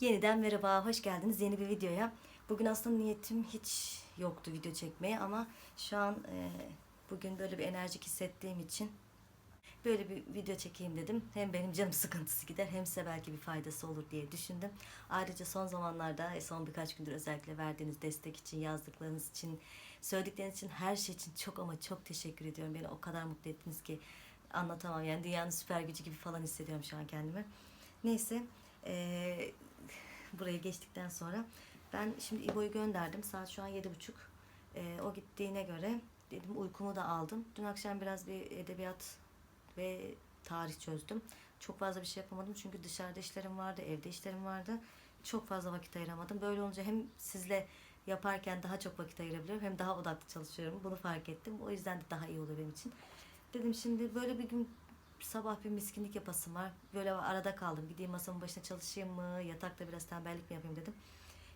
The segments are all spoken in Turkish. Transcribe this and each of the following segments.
Yeniden merhaba, hoş geldiniz yeni bir videoya. Bugün aslında niyetim hiç yoktu video çekmeye ama şu an e, bugün böyle bir enerjik hissettiğim için böyle bir video çekeyim dedim. Hem benim canım sıkıntısı gider hem size belki bir faydası olur diye düşündüm. Ayrıca son zamanlarda, e, son birkaç gündür özellikle verdiğiniz destek için, yazdıklarınız için, söyledikleriniz için, her şey için çok ama çok teşekkür ediyorum. Beni o kadar mutlu ettiniz ki anlatamam. Yani dünyanın süper gücü gibi falan hissediyorum şu an kendimi. Neyse, e, buraya geçtikten sonra ben şimdi İbo'yu gönderdim. Saat şu an yedi buçuk. E, o gittiğine göre dedim uykumu da aldım. Dün akşam biraz bir edebiyat ve tarih çözdüm. Çok fazla bir şey yapamadım çünkü dışarıda işlerim vardı, evde işlerim vardı. Çok fazla vakit ayıramadım. Böyle olunca hem sizle yaparken daha çok vakit ayırabiliyorum hem daha odaklı çalışıyorum. Bunu fark ettim. O yüzden de daha iyi oluyor benim için. Dedim şimdi böyle bir gün sabah bir miskinlik yapasım var. Böyle arada kaldım. Gideyim masamın başına çalışayım mı? Yatakta biraz tembellik mi yapayım dedim.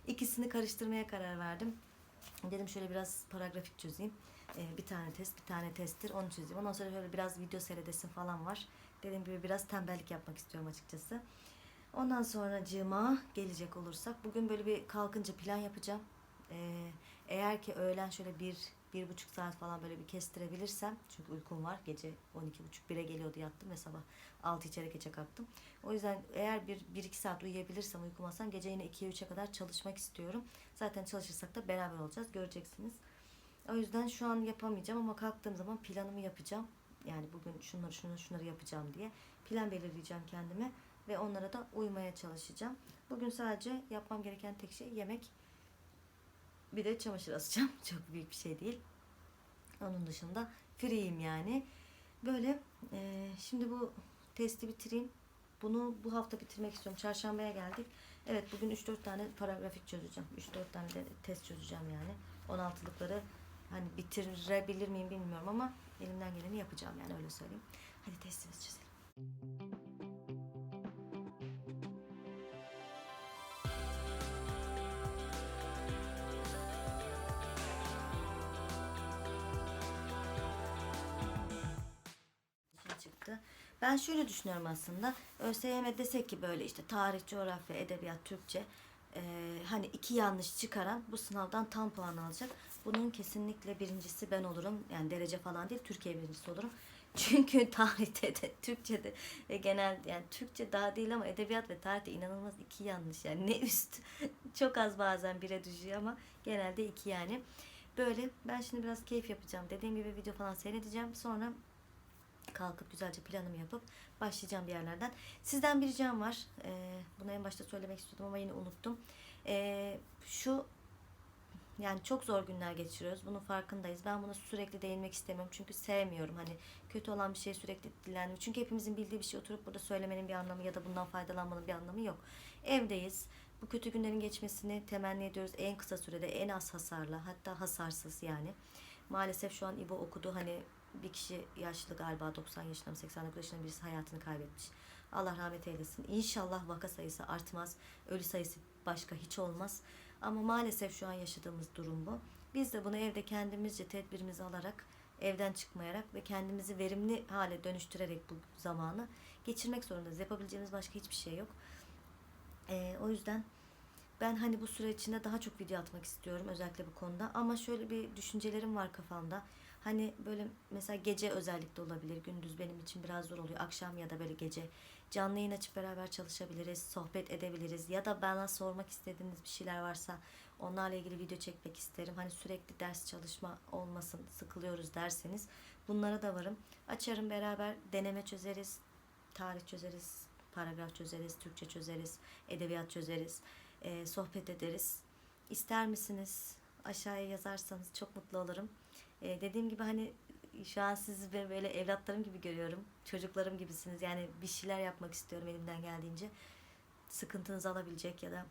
İkisini karıştırmaya karar verdim. Dedim şöyle biraz paragrafik çözeyim. Ee, bir tane test, bir tane testtir. Onu çözeyim. Ondan sonra şöyle biraz video seyredesim falan var. Dediğim gibi biraz tembellik yapmak istiyorum açıkçası. Ondan sonra cıma gelecek olursak bugün böyle bir kalkınca plan yapacağım. Ee, eğer ki öğlen şöyle bir, bir buçuk saat falan böyle bir kestirebilirsem çünkü uykum var gece 12 buçuk 1'e geliyordu yattım ve sabah 6 içeri geçe kalktım. O yüzden eğer bir, bir iki saat uyuyabilirsem uykum alsam gece yine 2'ye 3'e kadar çalışmak istiyorum. Zaten çalışırsak da beraber olacağız göreceksiniz. O yüzden şu an yapamayacağım ama kalktığım zaman planımı yapacağım. Yani bugün şunları şunları şunları yapacağım diye plan belirleyeceğim kendime ve onlara da uymaya çalışacağım. Bugün sadece yapmam gereken tek şey yemek. Bir de çamaşır asacağım. Çok büyük bir şey değil. Onun dışında free'yim yani. Böyle e, şimdi bu testi bitireyim. Bunu bu hafta bitirmek istiyorum. Çarşambaya geldik. Evet bugün 3-4 tane paragrafik çözeceğim. 3-4 tane de test çözeceğim yani. 16'lıkları hani bitirebilir miyim bilmiyorum ama elimden geleni yapacağım yani öyle söyleyeyim. Hadi testimizi çözelim. Ben şöyle düşünüyorum aslında. ÖSYM desek ki böyle işte tarih, coğrafya, edebiyat, Türkçe e, hani iki yanlış çıkaran bu sınavdan tam puan alacak. Bunun kesinlikle birincisi ben olurum. Yani derece falan değil Türkiye birincisi olurum. Çünkü tarihte de Türkçe'de ve genel yani Türkçe daha değil ama edebiyat ve tarihte inanılmaz iki yanlış yani ne üst çok az bazen bire düşüyor ama genelde iki yani. Böyle ben şimdi biraz keyif yapacağım. Dediğim gibi video falan seyredeceğim. Sonra kalkıp güzelce planımı yapıp başlayacağım bir yerlerden. Sizden bir ricam var. Ee, bunu en başta söylemek istiyordum ama yine unuttum. Ee, şu yani çok zor günler geçiriyoruz. Bunun farkındayız. Ben buna sürekli değinmek istemiyorum. Çünkü sevmiyorum. Hani kötü olan bir şeyi sürekli dilendim. Çünkü hepimizin bildiği bir şey oturup burada söylemenin bir anlamı ya da bundan faydalanmanın bir anlamı yok. Evdeyiz. Bu kötü günlerin geçmesini temenni ediyoruz. En kısa sürede, en az hasarla, hatta hasarsız yani. Maalesef şu an İbo okudu. Hani bir kişi yaşlı galiba 90 yaşında mı 89 yaşında birisi hayatını kaybetmiş. Allah rahmet eylesin. İnşallah vaka sayısı artmaz. Ölü sayısı başka hiç olmaz. Ama maalesef şu an yaşadığımız durum bu. Biz de bunu evde kendimizce tedbirimizi alarak evden çıkmayarak ve kendimizi verimli hale dönüştürerek bu zamanı geçirmek zorundayız. Yapabileceğimiz başka hiçbir şey yok. Ee, o yüzden ben hani bu süre içinde daha çok video atmak istiyorum özellikle bu konuda. Ama şöyle bir düşüncelerim var kafamda. Hani böyle mesela gece özellikle olabilir. Gündüz benim için biraz zor oluyor. Akşam ya da böyle gece canlı yayın açıp beraber çalışabiliriz, sohbet edebiliriz. Ya da bana sormak istediğiniz bir şeyler varsa onlarla ilgili video çekmek isterim. Hani sürekli ders çalışma olmasın, sıkılıyoruz derseniz bunlara da varım. Açarım beraber deneme çözeriz, tarih çözeriz, paragraf çözeriz, Türkçe çözeriz, edebiyat çözeriz, e, sohbet ederiz. İster misiniz? Aşağıya yazarsanız çok mutlu olurum. E, dediğim gibi hani şu an sizi ben böyle evlatlarım gibi görüyorum. Çocuklarım gibisiniz. Yani bir şeyler yapmak istiyorum elimden geldiğince. Sıkıntınızı alabilecek ya da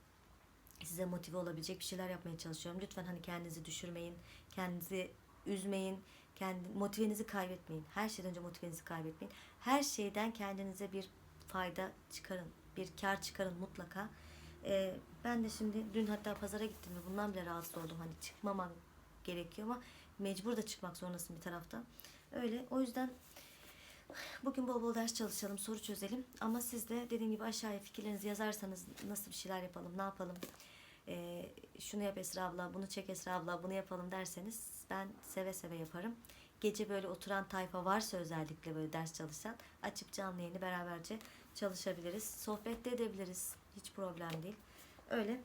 size motive olabilecek bir şeyler yapmaya çalışıyorum. Lütfen hani kendinizi düşürmeyin, kendinizi üzmeyin, kendi motivenizi kaybetmeyin. Her şeyden önce motivenizi kaybetmeyin. Her şeyden kendinize bir fayda çıkarın, bir kar çıkarın mutlaka. Ee, ben de şimdi dün hatta pazara gittim ve bundan bile rahatsız oldum. Hani çıkmamam gerekiyor ama mecbur da çıkmak zorundasın bir taraftan. Öyle. O yüzden Bugün bol bol ders çalışalım, soru çözelim. Ama siz de dediğim gibi aşağıya fikirlerinizi yazarsanız nasıl bir şeyler yapalım, ne yapalım, ee, şunu yap Esra abla, bunu çek Esra abla, bunu yapalım derseniz ben seve seve yaparım. Gece böyle oturan tayfa varsa özellikle böyle ders çalışan açıp canlı yayını beraberce çalışabiliriz. Sohbet de edebiliriz. Hiç problem değil. Öyle.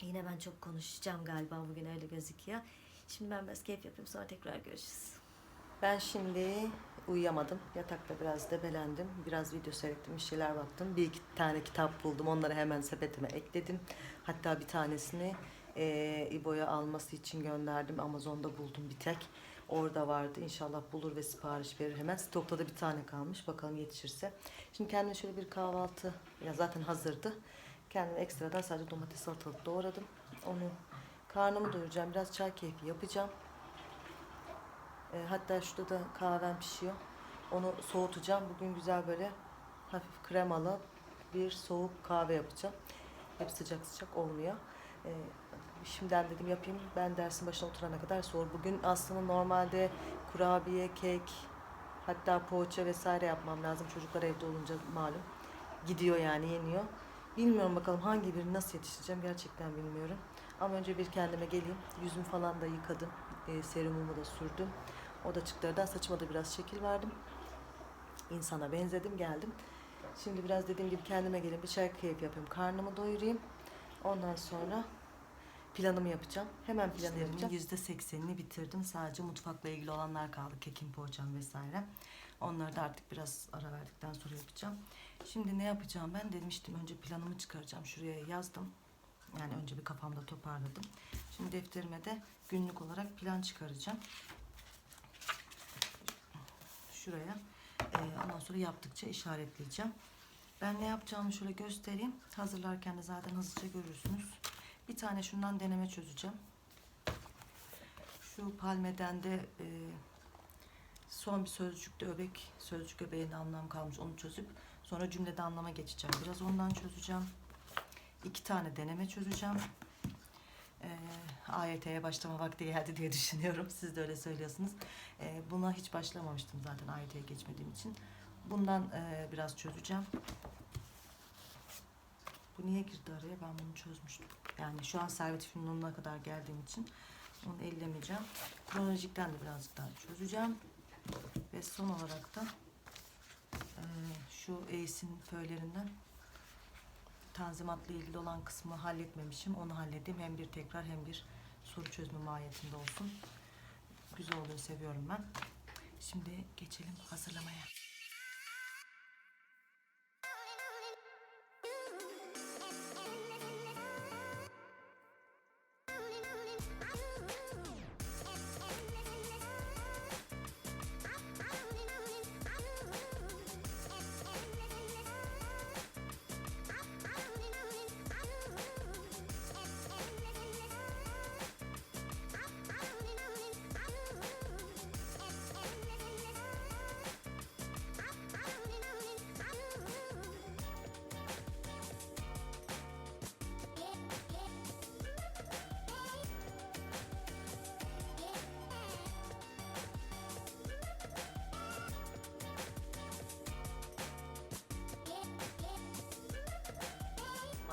Yine ben çok konuşacağım galiba bugün öyle gözüküyor. Şimdi ben biraz keyif yapayım sonra tekrar görüşürüz. Ben şimdi uyuyamadım. Yatakta biraz debelendim. Biraz video seyrettim, bir şeyler baktım. Bir iki tane kitap buldum. Onları hemen sepetime ekledim. Hatta bir tanesini eee İbo'ya alması için gönderdim. Amazon'da buldum bir tek. Orada vardı. İnşallah bulur ve sipariş verir hemen. Stokta da bir tane kalmış. Bakalım yetişirse. Şimdi kendime şöyle bir kahvaltı. Ya zaten hazırdı. Kendime ekstradan sadece domates salatalık doğradım. Onu karnımı doyuracağım. Biraz çay keyfi yapacağım. E, hatta şurada da kahvem pişiyor. Onu soğutacağım. Bugün güzel böyle hafif kremalı bir soğuk kahve yapacağım. Hep sıcak sıcak olmuyor. E, şimdiden dedim yapayım. Ben dersin başına oturana kadar soğur. Bugün aslında normalde kurabiye, kek, hatta poğaça vesaire yapmam lazım. Çocuklar evde olunca malum. Gidiyor yani yeniyor. Bilmiyorum bakalım hangi birini nasıl yetiştireceğim gerçekten bilmiyorum. Ama önce bir kendime geleyim. Yüzümü falan da yıkadım. E, serumumu da sürdüm. Odacıklardan saçıma da biraz şekil verdim. İnsana benzedim geldim. Şimdi biraz dediğim gibi kendime gelin bir çay keyif yapayım. Karnımı doyurayım. Ondan sonra planımı yapacağım. Hemen planı yapacağım. %80'ini bitirdim. Sadece mutfakla ilgili olanlar kaldı. Kekim poğaçam vesaire. Onları da artık biraz ara verdikten sonra yapacağım. Şimdi ne yapacağım ben demiştim. Önce planımı çıkaracağım. Şuraya yazdım. Yani önce bir kafamda toparladım. Şimdi defterime de günlük olarak plan çıkaracağım. Şuraya. Ee, ondan sonra yaptıkça işaretleyeceğim. Ben ne yapacağımı şöyle göstereyim. Hazırlarken de zaten hızlıca görürsünüz. Bir tane şundan deneme çözeceğim. Şu palmeden de e, son bir sözcükte öbek, sözcük öbeğinde anlam kalmış. Onu çözüp sonra cümlede anlama geçeceğim. Biraz ondan çözeceğim. İki tane deneme çözeceğim. Ee, AYT'ye başlama vakti geldi diye düşünüyorum. Siz de öyle söylüyorsunuz. Ee, buna hiç başlamamıştım zaten AYT'ye geçmediğim için. Bundan e, biraz çözeceğim. Bu niye girdi araya? Ben bunu çözmüştüm. Yani şu an servet filmine kadar geldiğim için onu ellemeyeceğim. Kronolojikten de birazcık daha çözeceğim. Ve son olarak da e, şu ACE'in föylerinden tanzimatla ilgili olan kısmı halletmemişim. Onu halledeyim. Hem bir tekrar hem bir soru çözme mahiyetinde olsun. Güzel oluyor. Seviyorum ben. Şimdi geçelim hazırlamaya.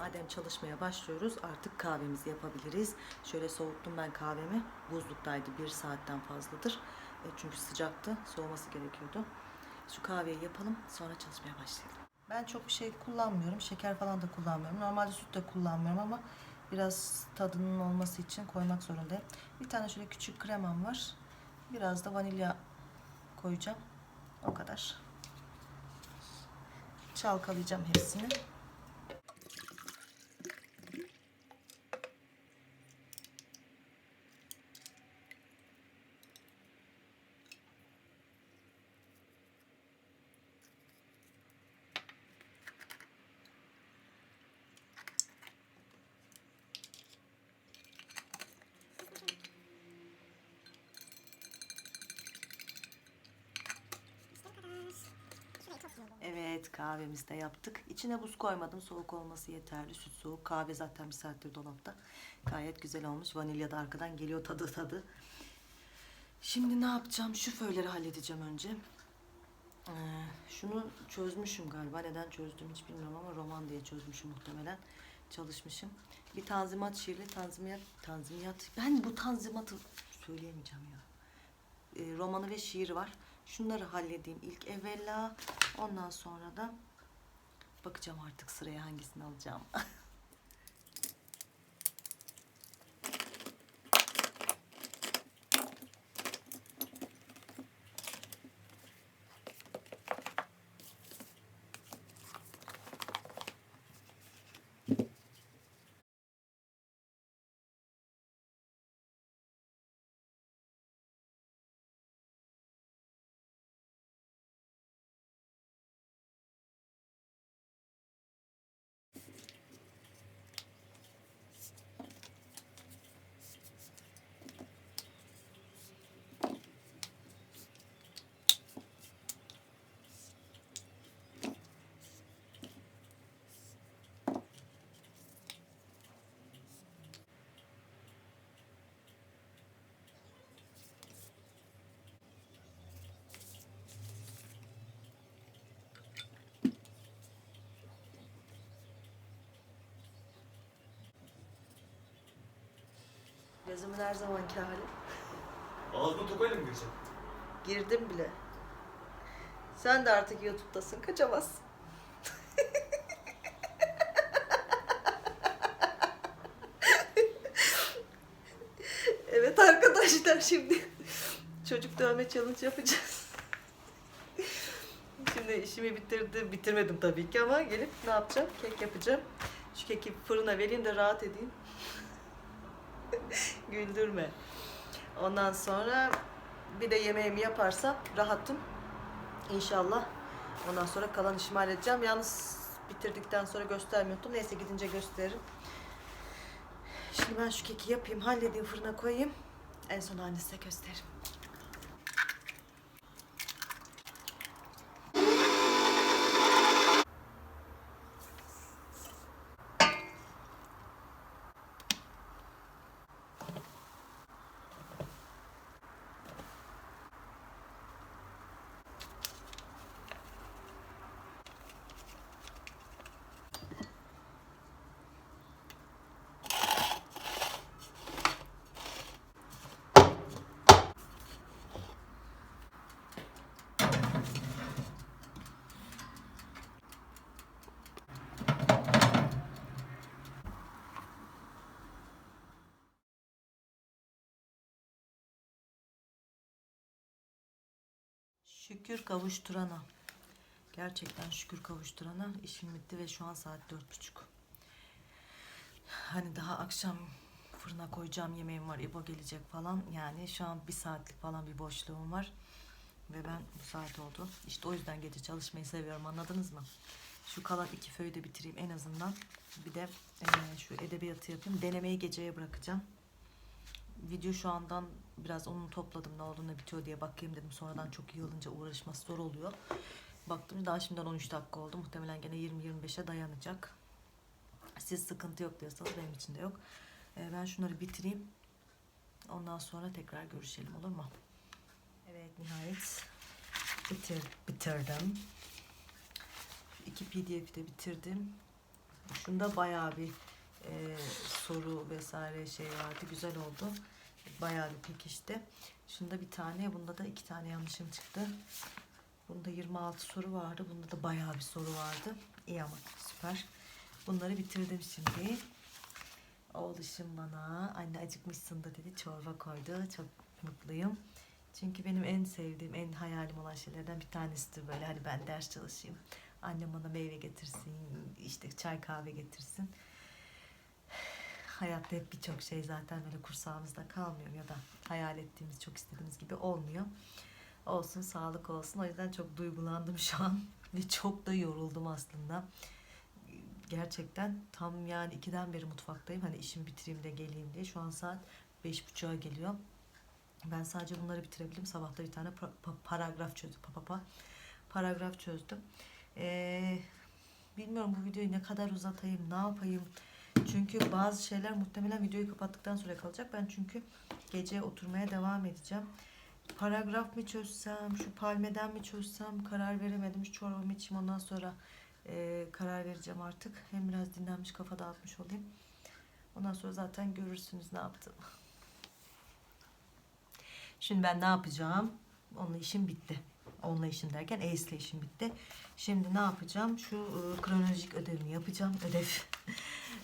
Madem çalışmaya başlıyoruz artık kahvemizi yapabiliriz. Şöyle soğuttum ben kahvemi. Buzluktaydı bir saatten fazladır. E, çünkü sıcaktı. Soğuması gerekiyordu. Şu kahveyi yapalım sonra çalışmaya başlayalım. Ben çok bir şey kullanmıyorum. Şeker falan da kullanmıyorum. Normalde süt de kullanmıyorum ama biraz tadının olması için koymak zorundayım. Bir tane şöyle küçük kremam var. Biraz da vanilya koyacağım. O kadar. Çalkalayacağım hepsini. Evet kahvemizi de yaptık. İçine buz koymadım. Soğuk olması yeterli. Süt soğuk. Kahve zaten bir saattir dolapta. Gayet güzel olmuş. Vanilya da arkadan geliyor tadı tadı. Şimdi ne yapacağım? Şu föyleri halledeceğim önce. Ee, şunu çözmüşüm galiba. Neden çözdüm hiç bilmiyorum ama roman diye çözmüşüm muhtemelen. Çalışmışım. Bir tanzimat şiirli tanzimat, tanzimat. Ben bu tanzimatı söyleyemeyeceğim ya. Ee, romanı ve şiiri var. Şunları halledeyim ilk evvela. Ondan sonra da bakacağım artık sıraya hangisini alacağım. Yazımın her zamanki hali. Ağzına tokayla mı gireceksin? Girdim bile. Sen de artık YouTube'dasın. Kaçamazsın. evet arkadaşlar şimdi çocuk dövme challenge yapacağız. Şimdi işimi bitirdim. Bitirmedim tabii ki ama gelip ne yapacağım? Kek yapacağım. Şu keki fırına vereyim de rahat edeyim. Güldürme. Ondan sonra bir de yemeğimi yaparsam rahatım. İnşallah. Ondan sonra kalan işimi halledeceğim. Yalnız bitirdikten sonra göstermiyordum. Neyse gidince gösteririm. Şimdi ben şu keki yapayım, halledeyim, fırına koyayım. En son halini size gösteririm. Şükür kavuşturana. Gerçekten şükür kavuşturana işim bitti ve şu an saat dört buçuk. Hani daha akşam fırına koyacağım yemeğim var. İbo gelecek falan. Yani şu an bir saatlik falan bir boşluğum var. Ve ben bu saat oldu. İşte o yüzden gece çalışmayı seviyorum anladınız mı? Şu kalan iki föyü de bitireyim en azından. Bir de eee, şu edebiyatı yapayım. Denemeyi geceye bırakacağım. Video şu andan biraz onu topladım ne oldu ne bitiyor diye bakayım dedim. Sonradan çok yığılınca uğraşması zor oluyor. Baktım daha şimdiden 13 dakika oldu. Muhtemelen gene 20-25'e dayanacak. Siz sıkıntı yok diyorsanız benim için de yok. Ee, ben şunları bitireyim. Ondan sonra tekrar görüşelim olur mu? Evet nihayet bitir, bitirdim. İki pdf'i de bitirdim. Şunda bayağı bir e, soru vesaire şey vardı. Güzel oldu. Bayağı bir pekişti. Şunda bir tane, bunda da iki tane yanlışım çıktı. Bunda 26 soru vardı. Bunda da bayağı bir soru vardı. İyi ama süper. Bunları bitirdim şimdi. Oğluşum bana anne acıkmışsın da dedi çorba koydu. Çok mutluyum. Çünkü benim en sevdiğim, en hayalim olan şeylerden bir tanesidir böyle. Hani ben ders çalışayım. Annem bana meyve getirsin, işte çay kahve getirsin. Hayatta hep birçok şey zaten böyle kursağımızda kalmıyor ya da hayal ettiğimiz, çok istediğimiz gibi olmuyor. Olsun, sağlık olsun. O yüzden çok duygulandım şu an ve çok da yoruldum aslında. Gerçekten tam yani ikiden beri mutfaktayım. Hani işimi bitireyim de geleyim diye. Şu an saat beş buçuğa geliyor. Ben sadece bunları bitirebildim. Sabahta bir tane pa- pa- paragraf çözdüm. Pa, pa, pa. Paragraf çözdüm. Ee, bilmiyorum bu videoyu ne kadar uzatayım, ne yapayım. Çünkü bazı şeyler muhtemelen videoyu kapattıktan sonra kalacak. Ben çünkü gece oturmaya devam edeceğim. paragraf mı çözsem, şu palmeden mi çözsem karar veremedim. Şu çorbamı içeyim ondan sonra e, karar vereceğim artık. Hem biraz dinlenmiş kafa dağıtmış olayım. Ondan sonra zaten görürsünüz ne yaptım. Şimdi ben ne yapacağım? Onunla işim bitti. Onunla işim derken Ace'le işim bitti. Şimdi ne yapacağım? Şu e, kronolojik ödevimi yapacağım. Ödev.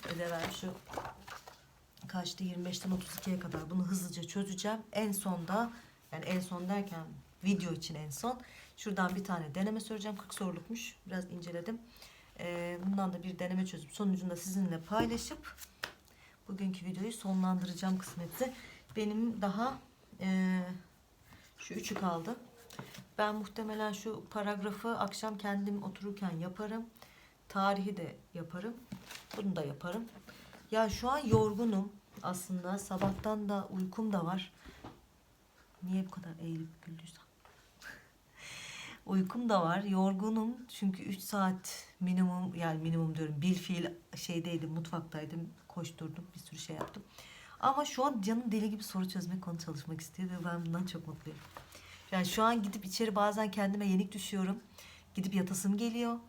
Ödev şu kaçtı 25'ten 32'ye kadar bunu hızlıca çözeceğim. En sonda yani en son derken video için en son şuradan bir tane deneme soracağım. 40 sorulukmuş. Biraz inceledim. Ee, bundan da bir deneme çözüp sonucunu da sizinle paylaşıp bugünkü videoyu sonlandıracağım kısmetse. Benim daha e, şu üçü kaldı. Ben muhtemelen şu paragrafı akşam kendim otururken yaparım. Tarihi de yaparım. Bunu da yaparım. Ya şu an yorgunum aslında. Sabahtan da uykum da var. Niye bu kadar eğilip güldüysem? uykum da var. Yorgunum. Çünkü 3 saat minimum yani minimum diyorum. Bir fiil şeydeydim, mutfaktaydım. Koşturdum. Bir sürü şey yaptım. Ama şu an canım deli gibi soru çözmek, konu çalışmak istiyor ve ben bundan çok mutluyum. Yani şu an gidip içeri bazen kendime yenik düşüyorum. Gidip yatasım geliyor.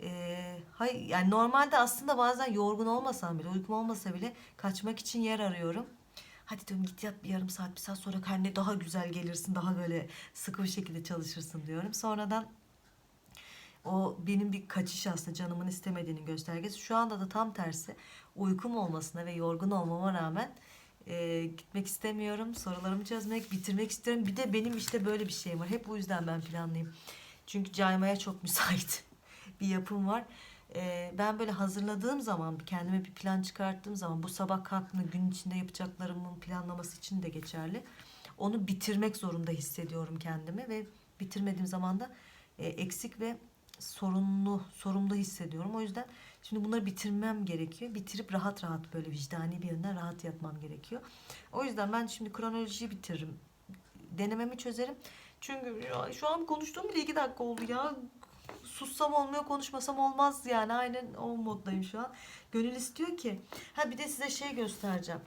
Ee, hay, yani normalde aslında bazen yorgun olmasam bile, uykum olmasa bile kaçmak için yer arıyorum. Hadi diyorum git yat bir yarım saat, bir saat sonra kendine daha güzel gelirsin, daha böyle sıkı bir şekilde çalışırsın diyorum. Sonradan o benim bir kaçış aslında canımın istemediğinin göstergesi. Şu anda da tam tersi uykum olmasına ve yorgun olmama rağmen e, gitmek istemiyorum. Sorularımı çözmek, bitirmek istiyorum. Bir de benim işte böyle bir şeyim var. Hep bu yüzden ben planlıyım. Çünkü caymaya çok müsait bir yapım var. E, ben böyle hazırladığım zaman, kendime bir plan çıkarttığım zaman bu sabah kalktığımda gün içinde yapacaklarımın planlaması için de geçerli. Onu bitirmek zorunda hissediyorum kendimi ve bitirmediğim zaman da e, eksik ve sorumlu, sorumlu hissediyorum. O yüzden şimdi bunları bitirmem gerekiyor. Bitirip rahat rahat böyle vicdani bir yönden rahat yatmam gerekiyor. O yüzden ben şimdi kronolojiyi bitiririm. Denememi çözerim. Çünkü şu an konuştuğum bile iki dakika oldu ya. Sussam olmuyor, konuşmasam olmaz yani. Aynen o moddayım şu an. Gönül istiyor ki. Ha bir de size şey göstereceğim.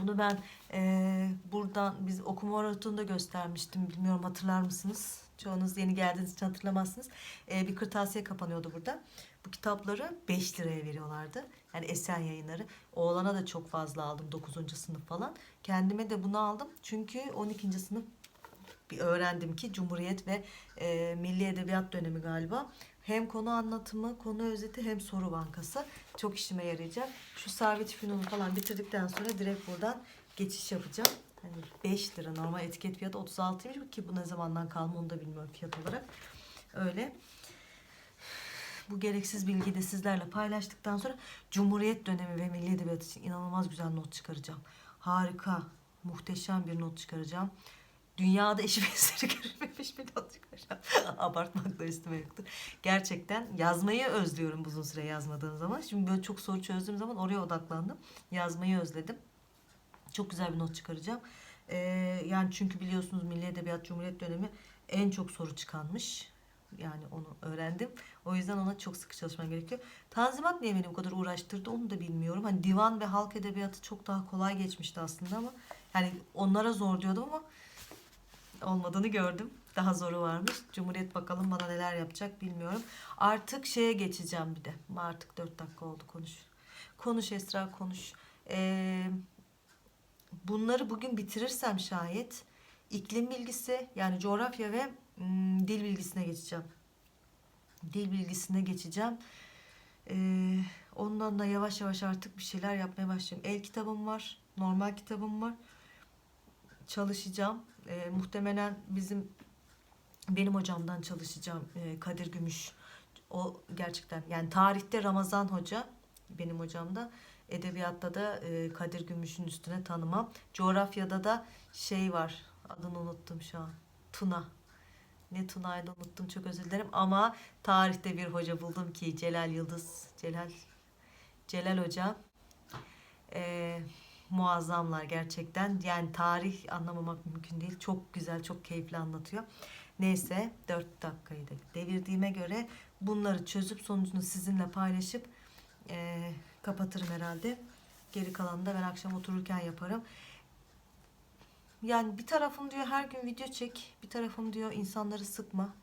Bunu ben eee, buradan biz okuma maratonunda göstermiştim. Bilmiyorum hatırlar mısınız? Çoğunuz yeni geldiğiniz için hatırlamazsınız. Eee, bir kırtasiye kapanıyordu burada. Bu kitapları 5 liraya veriyorlardı. Yani Esen yayınları. Oğlana da çok fazla aldım 9. sınıf falan. Kendime de bunu aldım. Çünkü 12. sınıf bir öğrendim ki Cumhuriyet ve e, Milli Edebiyat dönemi galiba. Hem konu anlatımı, konu özeti hem soru bankası. Çok işime yarayacak. Şu Servet Fünun'u falan bitirdikten sonra direkt buradan geçiş yapacağım. Hani 5 lira normal etiket fiyatı 36'ymış ki bu ne zamandan kalma onu da bilmiyorum fiyat olarak. Öyle. Bu gereksiz bilgiyi de sizlerle paylaştıktan sonra Cumhuriyet dönemi ve Milli Edebiyat için inanılmaz güzel not çıkaracağım. Harika, muhteşem bir not çıkaracağım. Dünyada eşi benzeri görülmemiş bir not çıkaracağım. Abartmak da üstüme yoktu. Gerçekten yazmayı özlüyorum uzun süre yazmadığım zaman. Şimdi böyle çok soru çözdüğüm zaman oraya odaklandım. Yazmayı özledim. Çok güzel bir not çıkaracağım. Ee, yani çünkü biliyorsunuz Milli Edebiyat Cumhuriyet dönemi en çok soru çıkanmış. Yani onu öğrendim. O yüzden ona çok sıkı çalışman gerekiyor. Tanzimat niye beni bu kadar uğraştırdı onu da bilmiyorum. Hani divan ve halk edebiyatı çok daha kolay geçmişti aslında ama yani onlara zor diyordum ama olmadığını gördüm. Daha zoru varmış. Cumhuriyet bakalım bana neler yapacak bilmiyorum. Artık şeye geçeceğim bir de. Artık dört dakika oldu konuş. Konuş Esra konuş. Ee, bunları bugün bitirirsem şayet iklim bilgisi yani coğrafya ve mm, dil bilgisine geçeceğim. Dil bilgisine geçeceğim. Ee, ondan da yavaş yavaş artık bir şeyler yapmaya başlayayım. El kitabım var. Normal kitabım var. Çalışacağım. Ee, muhtemelen bizim benim hocamdan çalışacağım ee, Kadir Gümüş. O gerçekten yani tarihte Ramazan Hoca benim hocam da edebiyatta da e, Kadir Gümüş'ün üstüne tanımam. Coğrafyada da şey var. Adını unuttum şu an. Tuna. Ne Tuna'ydı unuttum çok özür dilerim ama tarihte bir hoca buldum ki Celal Yıldız. Celal Celal Hoca. Ee, muazzamlar gerçekten. Yani tarih anlamamak mümkün değil. Çok güzel, çok keyifli anlatıyor. Neyse 4 dakikayı da devirdiğime göre bunları çözüp sonucunu sizinle paylaşıp eee, kapatırım herhalde. Geri kalanını da ben akşam otururken yaparım. Yani bir tarafım diyor her gün video çek, bir tarafım diyor insanları sıkma.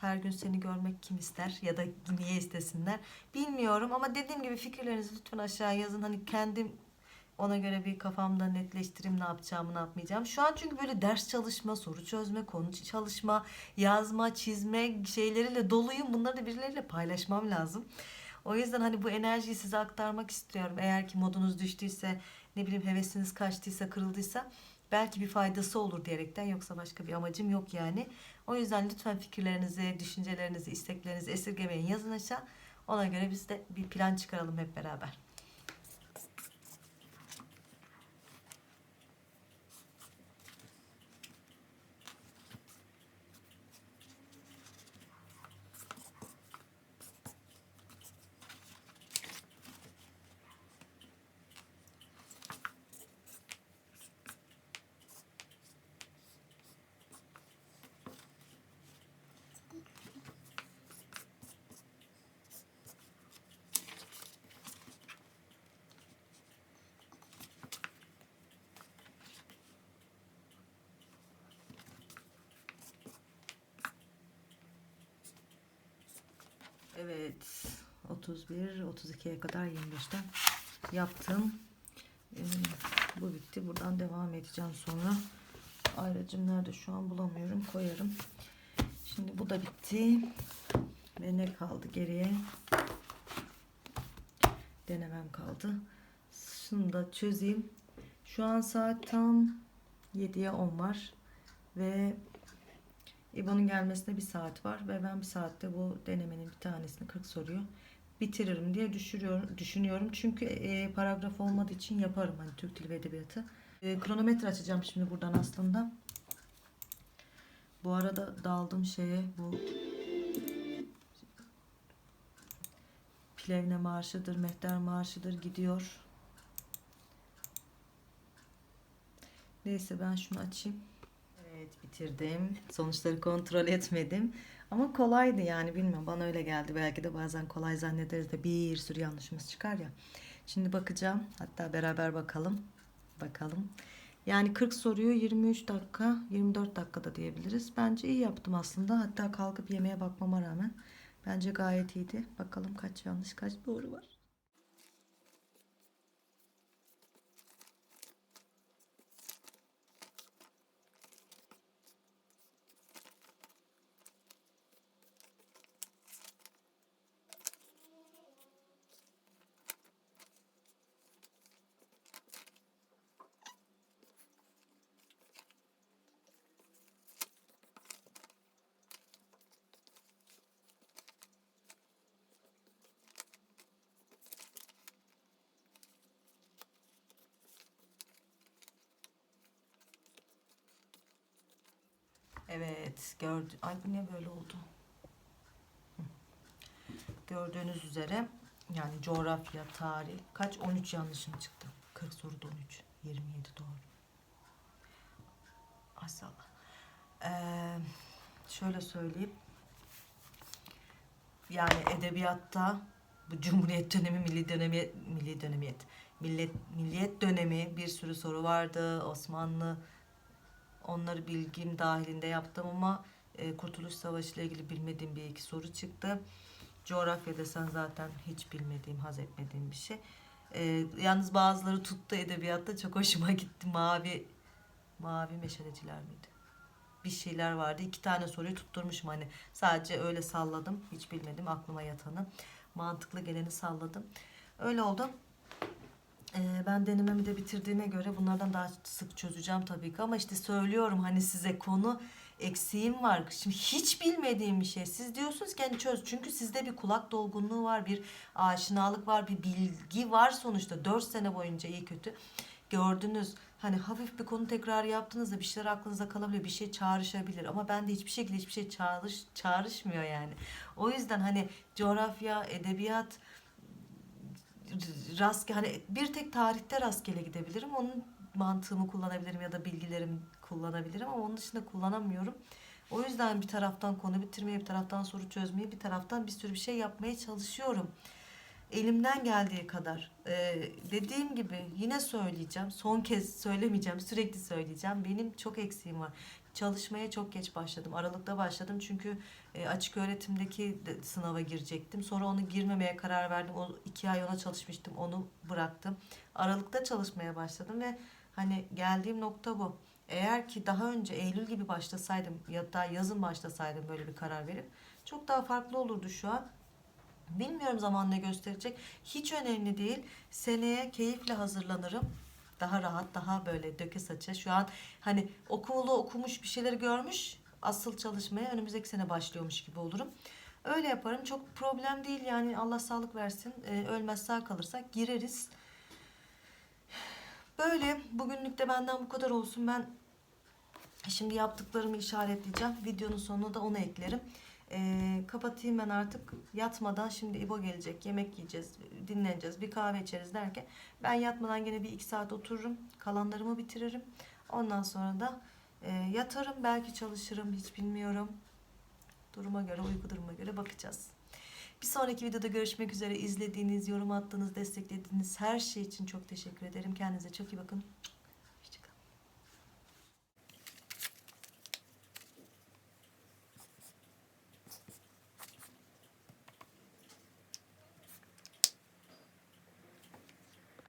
Her gün seni görmek kim ister ya da niye istesinler bilmiyorum ama dediğim gibi fikirlerinizi lütfen aşağı yazın. Hani kendim ona göre bir kafamda netleştireyim ne yapacağımı ne yapmayacağım. Şu an çünkü böyle ders çalışma, soru çözme, konu çalışma, yazma, çizme şeyleriyle doluyum. Bunları da birileriyle paylaşmam lazım. O yüzden hani bu enerjiyi size aktarmak istiyorum. Eğer ki modunuz düştüyse, ne bileyim hevesiniz kaçtıysa, kırıldıysa belki bir faydası olur diyerekten yoksa başka bir amacım yok yani. O yüzden lütfen fikirlerinizi, düşüncelerinizi, isteklerinizi esirgemeyin yazın aşağı. Ona göre biz de bir plan çıkaralım hep beraber. Evet. 31, 32'ye kadar 25'ten yaptım. Ee, bu bitti. Buradan devam edeceğim sonra. Ayracım nerede şu an bulamıyorum. Koyarım. Şimdi bu da bitti. Ve ne kaldı geriye? Denemem kaldı. Şunu da çözeyim. Şu an saat tam 7'ye 10 var. Ve İbo'nun gelmesine bir saat var ve ben bir saatte bu denemenin bir tanesini 40 soruyu bitiririm diye düşünüyorum. düşünüyorum. Çünkü e, paragraf olmadığı için yaparım hani Türk Dili ve Edebiyatı. E, kronometre açacağım şimdi buradan aslında. Bu arada daldım şeye bu Plevne Marşı'dır, Mehter Marşı'dır gidiyor. Neyse ben şunu açayım. Evet bitirdim. Sonuçları kontrol etmedim. Ama kolaydı yani bilmiyorum bana öyle geldi. Belki de bazen kolay zannederiz de bir sürü yanlışımız çıkar ya. Şimdi bakacağım. Hatta beraber bakalım. Bakalım. Yani 40 soruyu 23 dakika, 24 dakikada diyebiliriz. Bence iyi yaptım aslında. Hatta kalkıp yemeğe bakmama rağmen bence gayet iyiydi. Bakalım kaç yanlış, kaç doğru var. Evet, gördü. Ay bu ne böyle oldu? Gördüğünüz üzere yani coğrafya, tarih kaç 13 yanlışım çıktı. 40 soruda 13, 27 doğru. Maşallah. Ee, şöyle söyleyeyim. Yani edebiyatta bu Cumhuriyet dönemi, milli dönemi, milli dönemiyet, millet, milliyet dönemi bir sürü soru vardı. Osmanlı Onları bilgim dahilinde yaptım ama e, Kurtuluş Savaşı ile ilgili bilmediğim bir iki soru çıktı. Coğrafya desen zaten hiç bilmediğim, haz etmediğim bir şey. E, yalnız bazıları tuttu edebiyatta çok hoşuma gitti. Mavi mavi meşaleciler miydi? Bir şeyler vardı. İki tane soruyu tutturmuşum hani. Sadece öyle salladım. Hiç bilmedim aklıma yatanı. Mantıklı geleni salladım. Öyle oldu. Ee, ben denememi de bitirdiğime göre bunlardan daha sık çözeceğim tabii ki ama işte söylüyorum hani size konu eksiğim var. Şimdi hiç bilmediğim bir şey. Siz diyorsunuz ki hani çöz. Çünkü sizde bir kulak dolgunluğu var, bir aşinalık var, bir bilgi var sonuçta. 4 sene boyunca iyi kötü gördünüz. Hani hafif bir konu tekrar yaptığınızda bir şeyler aklınıza kalabilir, bir şey çağrışabilir. Ama bende hiçbir şekilde hiçbir şey çağrış, çağrışmıyor yani. O yüzden hani coğrafya, edebiyat, rastgele hani bir tek tarihte rastgele gidebilirim. Onun mantığımı kullanabilirim ya da bilgilerimi kullanabilirim ama onun dışında kullanamıyorum. O yüzden bir taraftan konu bitirmeye, bir taraftan soru çözmeye, bir taraftan bir sürü bir şey yapmaya çalışıyorum. elimden geldiği kadar e, dediğim gibi yine söyleyeceğim. Son kez söylemeyeceğim. Sürekli söyleyeceğim. Benim çok eksiğim var. Çalışmaya çok geç başladım. Aralıkta başladım çünkü e, açık öğretimdeki de sınava girecektim. Sonra onu girmemeye karar verdim. O iki ay ona çalışmıştım. Onu bıraktım. Aralıkta çalışmaya başladım ve hani geldiğim nokta bu. Eğer ki daha önce Eylül gibi başlasaydım ya da yazın başlasaydım böyle bir karar verip çok daha farklı olurdu şu an. Bilmiyorum zaman ne gösterecek. Hiç önemli değil. Seneye keyifle hazırlanırım. Daha rahat, daha böyle döke saça. Şu an hani okulu okumuş bir şeyler görmüş. Asıl çalışmaya önümüzdeki sene başlıyormuş gibi olurum. Öyle yaparım. Çok problem değil yani Allah sağlık versin. Ee, ölmez sağ kalırsak gireriz. Böyle bugünlük de benden bu kadar olsun. Ben şimdi yaptıklarımı işaretleyeceğim. Videonun sonuna da onu eklerim. Ee, kapatayım ben artık. Yatmadan şimdi İbo gelecek. Yemek yiyeceğiz. Dinleneceğiz. Bir kahve içeriz derken ben yatmadan gene bir iki saat otururum. Kalanlarımı bitiririm. Ondan sonra da e, yatarım. Belki çalışırım. Hiç bilmiyorum. Duruma göre, uyku duruma göre bakacağız. Bir sonraki videoda görüşmek üzere. İzlediğiniz, yorum attığınız, desteklediğiniz her şey için çok teşekkür ederim. Kendinize çok iyi bakın.